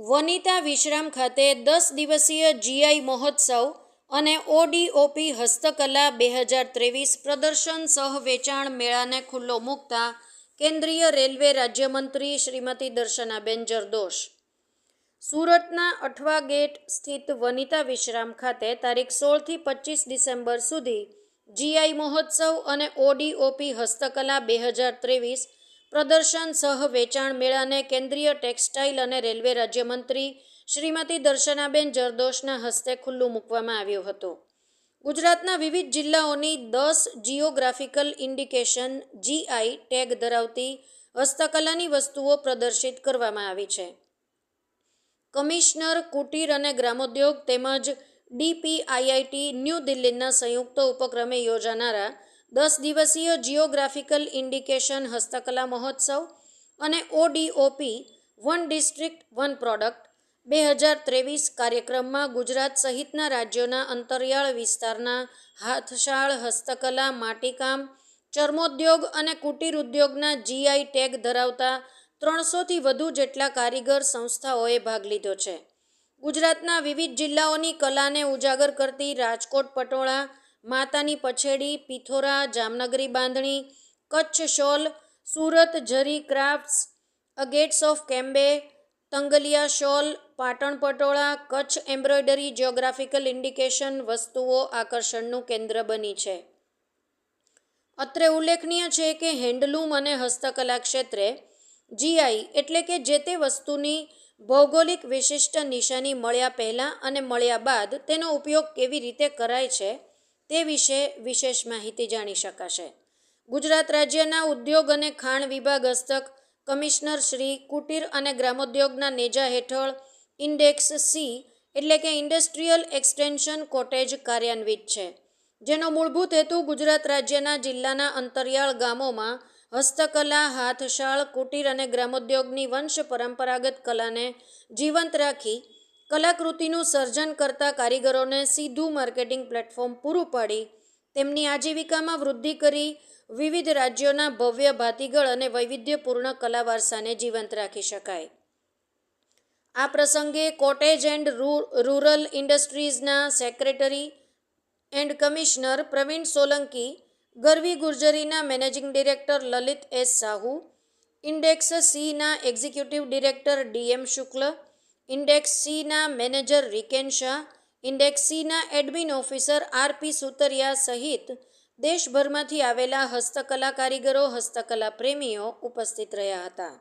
વનિતા વિશ્રામ ખાતે દસ દિવસીય જીઆઈ મહોત્સવ અને ઓડીઓપી હસ્તકલા બે હજાર ત્રેવીસ પ્રદર્શન સહ વેચાણ મેળાને ખુલ્લો મૂકતા કેન્દ્રીય રેલવે રાજ્યમંત્રી શ્રીમતી દર્શનાબેન જરદોશ. સુરતના અઠવા ગેટ સ્થિત વનિતા વિશ્રામ ખાતે તારીખ સોળથી પચીસ ડિસેમ્બર સુધી જીઆઈ મહોત્સવ અને ઓડીઓપી હસ્તકલા બે હજાર ત્રેવીસ પ્રદર્શન, સહ વેચાણ મેળાને કેન્દ્રીય ટેક્સટાઇલ અને રેલવે રાજ્યમંત્રી શ્રીમતી દર્શનાબેન જરદોશના હસ્તે ખુલ્લું મૂકવામાં આવ્યું હતું. ગુજરાતના વિવિધ જિલ્લાઓની દસ જિયોગ્રાફિકલ ઇન્ડિકેશન જીઆઈ ટેગ ધરાવતી હસ્તકલાની વસ્તુઓ પ્રદર્શિત કરવામાં આવી છે. કમિશનર, કુટીર અને ગ્રામોદ્યોગ તેમજ ડીપીઆઈઆઈટી ન્યૂ દિલ્હીના સંયુક્ત ઉપક્રમે યોજાનારા દસ દિવસીય જિયોગ્રાફિકલ ઇન્ડિકેશન હસ્તકલા મહોત્સવ અને ODOP one district one product બે હજાર ત્રેવીસ કાર્યક્રમમાં ગુજરાત સહિતના રાજ્યોના અંતરિયાળ વિસ્તારના હાથશાળ હસ્તકલા, માટીકામ, ચર્મોદ્યોગ અને કુટીર ઉદ્યોગના જીઆઈ ટેગ ધરાવતા ત્રણસોથી વધુ જેટલા કારીગર સંસ્થાઓએ ભાગ લીધો છે. ગુજરાતના વિવિધ જિલ્લાઓની કલાને ઉજાગર કરતી રાજકોટ, પટોળા માતાની પછેડી, Pithora, Jamnagari Bandhani, Kutch shawl, Surat zari crafts agates of Cambay, Tangaliya shawl, Patan patola, Kutch embroidery geographical indication વસ્તુઓ આકર્ષણનું કેન્દ્ર બની છે. અત્રે ઉલ્લેખનીય છે કે હેન્ડલૂમ અને હસ્તકલા ક્ષેત્રે જીઆઈ એટલે કે જે તે વસ્તુની ભૌગોલિક વિશિષ્ટ નિશાની મળ્યા પહેલાં અને મળ્યા બાદ તેનો ઉપયોગ કેવી રીતે કરાય છે તે વિશે વિશેષ માહિતી જાણી શકાશે. ગુજરાત રાજ્યના ઉદ્યોગ અને ખાણ વિભાગ હસ્તક કમિશનર શ્રી કુટીર અને ગ્રામોદ્યોગના નેજા હેઠળ ઇન્ડેક્સ સી એટલે કે ઇન્ડસ્ટ્રીયલ એક્સટેન્શન કોટેજ કાર્યાન્વિત છે, જેનો મૂળભૂત હેતુ ગુજરાત રાજ્યના જિલ્લાના અંતરિયાળ ગામોમાં હસ્તકલા, હાથશાળ, કુટીર અને ગ્રામોદ્યોગની વંશ પરંપરાગત કલાને જીવંત રાખી કલાકૃતિનું સર્જન કરતા કારીગરોને સીધું માર્કેટિંગ પ્લેટફોર્મ પૂરું પાડી. તેમની આજીવિકામાં વૃદ્ધિ કરી વિવિધ રાજ્યોના ભવ્ય ભાતીગળ અને વૈવિધ્યપૂર્ણ કલા વારસાને જીવંત રાખી શકાય. આ પ્રસંગે cottage and rural ઇન્ડસ્ટ્રીઝના secretary and commissioner Pravin Solanki, Garvi ગુર્જરીના managing director Lalit S Sahu, index સીના executive director DM Shukla index સીના manager Riken Shah index સીના એડમિન ઓફિસર આરપી સુતરિયા સહિત દેશભરમાંથી આવેલા હસ્તકલા કારીગરો, હસ્તકલા પ્રેમીઓ ઉપસ્થિત રહ્યા હતા.